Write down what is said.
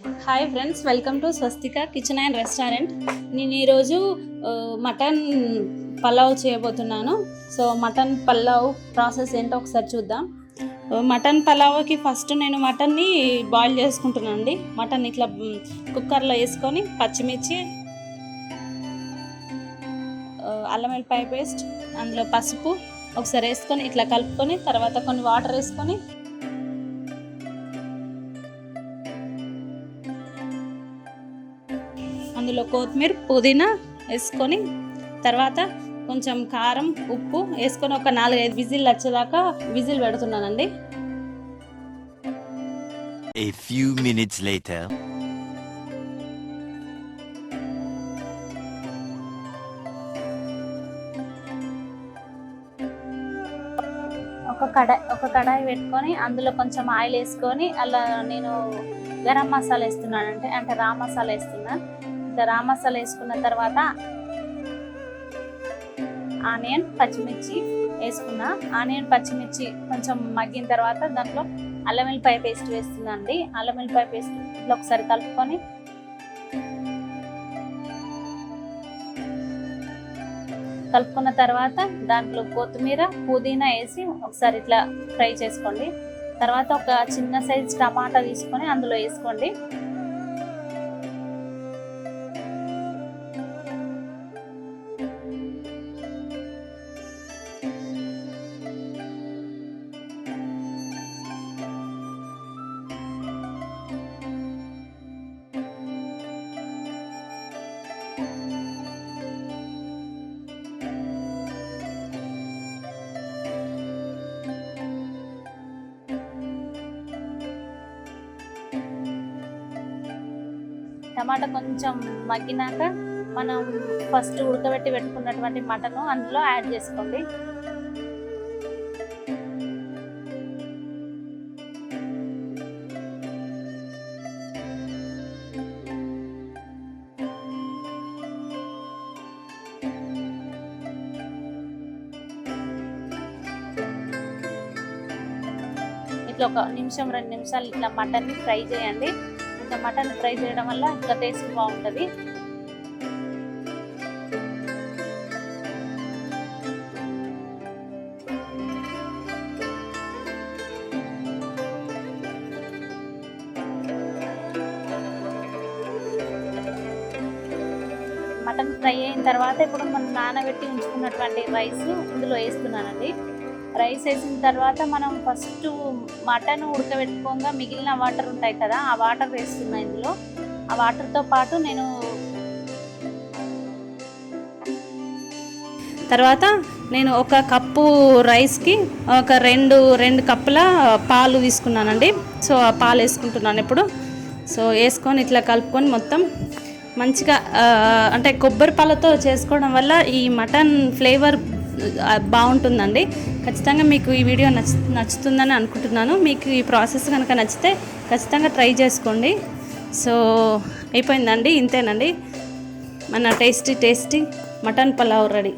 Hi friends welcome to Swastika kitchen and restaurant నేను ఈరోజు mutton pulao చేయబోతున్నాను. సో మటన్ పలావ్ ప్రాసెస్ ఏంటో ఒకసారి చూద్దాం. మటన్ పలావ్కి ఫస్ట్ నేను మటన్ని బాయిల్ చేసుకుంటున్నాను అండి మటన్ ఇట్లా కుక్కర్లో వేసుకొని పచ్చిమిర్చి అల్లం వెల్లిపాయ పేస్ట్ అందులో పసుపు ఒకసారి వేసుకొని ఇట్లా కలుపుకొని తర్వాత కొన్ని వాటర్ వేసుకొని అందులో కొత్తిమీర పుదీనా వేసుకొని తర్వాత కొంచెం కారం ఉప్పు వేసుకొని ఒక నాలుగైదు విజిల్ వచ్చేదాకా విజిల్ పెడుతున్నానండి A few minutes later. ఒక కడాయి ఒక కడాయి పెట్టుకొని అందులో కొంచెం ఆయిల్ వేసుకొని అలా నేను గరం మసాలా వేస్తున్నాను అంటే అంటే రా మసాలా వేస్తున్నా ఇంకా రా మసాలా వేసుకున్న తర్వాత ఆనియన్ పచ్చిమిర్చి వేసుకున్న. ఆనియన్ పచ్చిమిర్చి కొంచెం మగ్గిన తర్వాత దాంట్లో అల్లం వెల్లిపాయ పేస్ట్ వేస్తుందండి. అండి అల్లం వెల్లిపాయ పేస్ట్ ఇట్లా ఒకసారి కలుపుకొని కలుపుకున్న తర్వాత దాంట్లో కొత్తిమీర పుదీనా వేసి ఒకసారి ఇట్లా ఫ్రై చేసుకోండి. తర్వాత ఒక చిన్న సైజ్ టమాటా తీసుకొని అందులో వేసుకోండి. టమాటా కొంచెం మగ్గినాక మనం ఫస్ట్ ఉడకబెట్టి పెట్టుకున్నటువంటి మటన్ అందులో యాడ్ చేసుకోండి. ఇట్లా ఒక నిమిషం రెండు నిమిషాలు ఇట్లా మటన్ని ఫ్రై చేయండి. ఇంకా మటన్ ఫ్రై చేయడం వల్ల ఇంకా టేస్ట్ బాగుంటుంది. మటన్ ఫ్రై అయిన తర్వాత ఇప్పుడు మనం నానబెట్టి ఉంచుకున్నటువంటి రైస్ ఇందులో వేస్తున్నానండి. రైస్ వేసిన తర్వాత మనం ఫస్ట్ మటన్ ఉడకబెట్టుకోగా మిగిలిన వాటర్ ఉంటాయి కదా ఆ వాటర్ వేస్తున్నా ఇందులో. ఆ వాటర్తో పాటు నేను తర్వాత నేను ఒక కప్పు రైస్కి ఒక రెండు రెండు కప్పుల పాలు తీసుకున్నానండి. సో ఆ పాలు వేసుకుంటున్నాను ఇప్పుడు. సో వేసుకొని ఇట్లా కలుపుకొని మొత్తం మంచిగా అంటే కొబ్బరి పాలతో చేసుకోవడం వల్ల ఈ మటన్ ఫ్లేవర్ బాగుంటుందండి. ఖచ్చితంగా మీకు ఈ వీడియో నచ్చు నచ్చుతుందని అనుకుంటున్నాను. మీకు ఈ ప్రాసెస్ కనుక నచ్చితే ఖచ్చితంగా ట్రై చేసుకోండి. సో అయిపోయిందండి. ఇంతేనండి. మన tasty tasty mutton pulao ready.